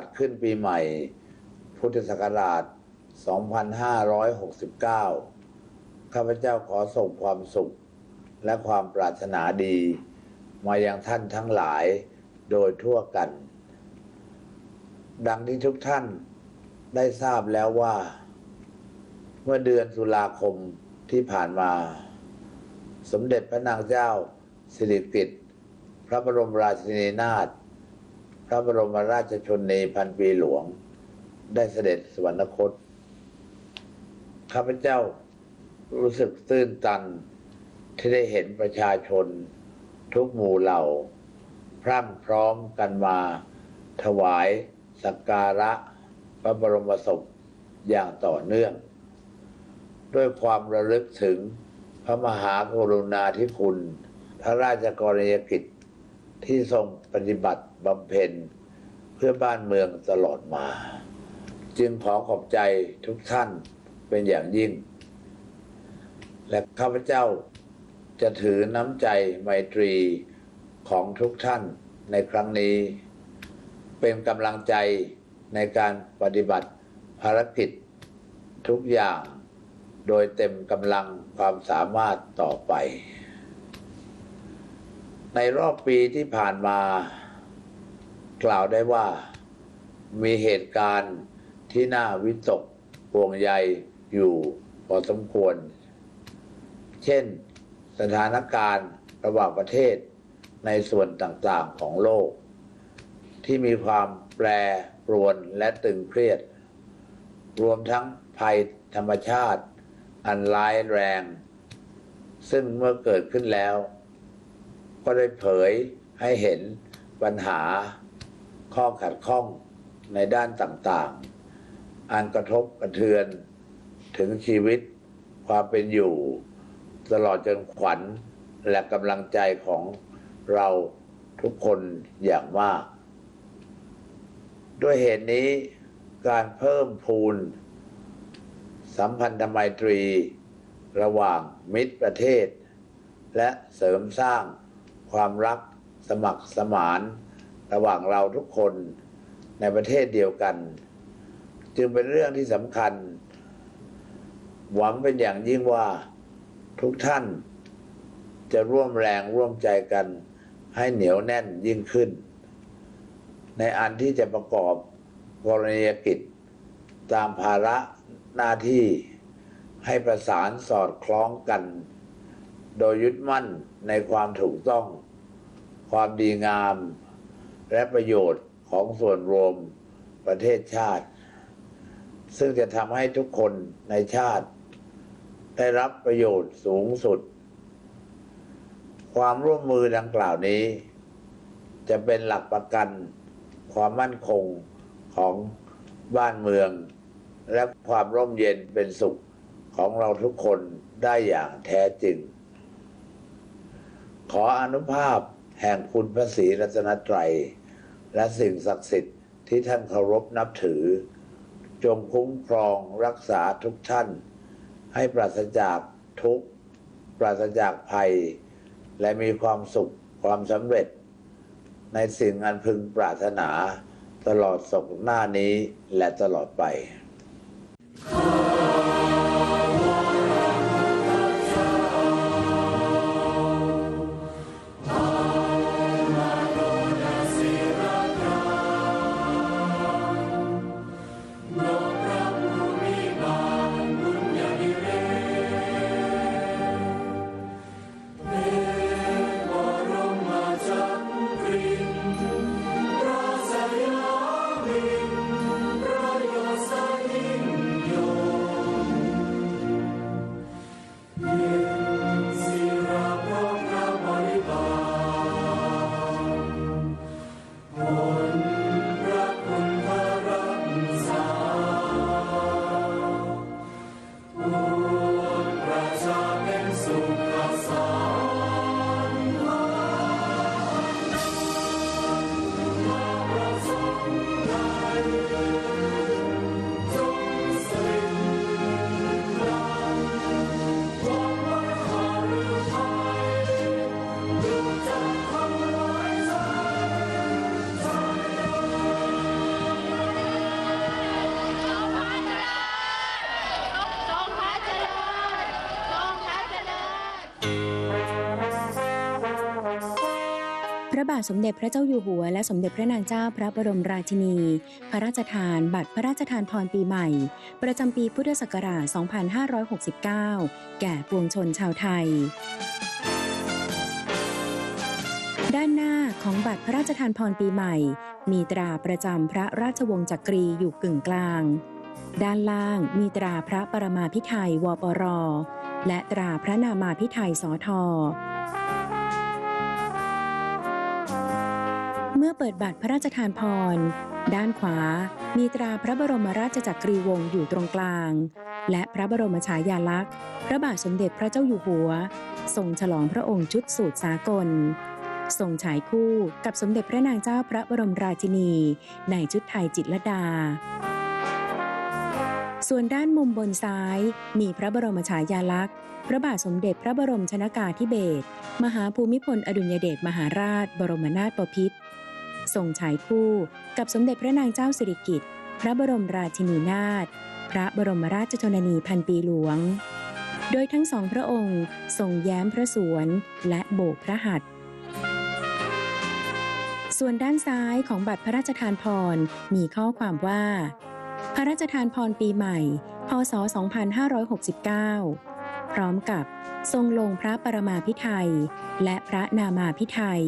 สขึ้นปีใหม่ พุทธศักราช 2569 ข้าพเจ้าขอส่งความสุข และความปรารถนาดี มายังท่านทั้งหลายโดยทั่วกัน ดังที่ทุกท่านได้ทราบแล้วว่า เมื่อเดือนตุลาคมที่ผ่านมา สมเด็จพระนางเจ้าสิริกิติ์พระบรมราชินีนาถ พระบรมราชชนนีพันปีหลวง ได้เสด็จสวรรคตข้าพเจ้ารู้สึกตื้นตันที่ได้เห็นประชาชน ทุกหมู่เหล่า พรั่งพร้อมกันมา ถวายสักการะพระบรมศพอย่างต่อเนื่อง ด้วยความระลึกถึงพระมหากรุณาธิคุณพระราชกรณียกิจที่ทรง ปฏิบัติบำเพ็ญเพื่อบ้านเมืองตลอดมา จึงขอขอบใจทุกท่านเป็นอย่างยิ่ง และข้าพเจ้าจะถือน้ำใจไมตรีของทุกท่านในครั้งนี้ เป็นกำลังใจในการปฏิบัติภารกิจทุกอย่าง โดยเต็มกำลังความสามารถต่อไป ในรอบปีที่ผ่านมา กล่าวได้ว่ามีเหตุการณ์ที่น่าวิตกห่วงใยอยู่พอสมควร เช่นสถานการณ์ระหว่างประเทศในส่วนต่างๆของโลก ที่มีความแปรปรวนและตึงเครียด รวมทั้งภัยธรรมชาติ อันร้ายแรง ซึ่งเมื่อเกิดขึ้นแล้ว ก็ได้เผยให้เห็นปัญหาข้อขัดข้องในด้านต่างๆ อันกระทบกระเทือนถึงชีวิตความเป็นอยู่ ตลอดจนขวัญและกำลังใจของเราทุกคนอย่างมาก ด้วยเหตุนี้การเพิ่มพูน สัมพันธไมตรี ระหว่างมิตรประเทศ และเสริมสร้าง ความรักสมัครสมานระหว่างเราทุกคนในประเทศเดียวกัน จึงเป็นเรื่องที่สำคัญ หวังเป็นอย่างยิ่งว่าทุกท่านจะร่วมแรงร่วมใจกันให้เหนียวแน่นยิ่งขึ้น ในอันที่จะประกอบกรณียกิจ ตามภาระหน้าที่ให้ประสานสอดคล้องกัน โดยยึดมั่นในความถูกต้อง ความดีงาม และประโยชน์ของส่วนรวมประเทศชาติ ซึ่งจะทำให้ทุกคนในชาติ ได้รับประโยชน์สูงสุด ความร่วมมือดังกล่าวนี้ จะเป็นหลักประกันความมั่นคงของบ้านเมือง และความร่มเย็นเป็นสุขของเราทุกคนได้อย่างแท้จริง ขออนุภาพแห่งคุณพระศรีรัตนตรัย และสิ่งศักดิ์สิทธิ์ที่ท่านเคารพนับถือ จงคุ้มครองรักษาทุกท่าน ให้ปราศจากทุกปราศจากภัย และมีความสุขความสำเร็จ ในสิ่งอันพึงปรารถนาตลอดศกหน้านี้และตลอดไปพาทสมเด็จพระเจ้าอยู่หัว และสมเด็จพระนางเจ้าพระบรมราชินี พระราชทานบัตรพระราชทานพรปีใหม่ ประจำปีพุทธศักราช 2569 แก่ปวงชนชาวไทย ด้านหน้าของบัตรพระราชทานพรปีใหม่ มีตราประจำพระราชวงศ์จักรีอยู่กึ่งกลาง ด้านล่างมีตราพระปรมาภิไธยวปร และตราพระนามาภิไธยสอทอ เมื่อเปิดบัตรพระราชทานพร ด้านขวา มีตราพระบรมราชจักรีวงศ์อยู่ตรงกลาง และพระบรมฉายาลักษณ์ พระบาทสมเด็จพระเจ้าอยู่หัว ทรงฉลองพระองค์ชุดสูตรสากลทรงฉายคู่กับสมเด็จพระนางเจ้าพระบรมราชินี ในชุดไทยจิตรลดา ส่วนด้านมุมบนซ้าย มีพระบรมฉายาลักษณ์ พระบาทสมเด็จพระบรมชนากาธิเบศรมหาภูมิพลอดุลยเดชมหาราช บรมนาถบพิตร ทรงฉายคู่ กับสมเด็จพระนางเจ้าสิริกิติ์ พระบรมราชินีนาถ พระบรมราชชนนีพันปีหลวง โดยทั้งสองพระองค์ทรงแย้มพระสวนและโบกพระหัตถ์ส่วนด้านซ้ายของบัตรพระราชทานพรมีข้อความว่า พระราชทานพรปีใหม่ พศ 2569 พร้อมกับทรงลงพระปรมาภิไธยและพระนามาภิไธย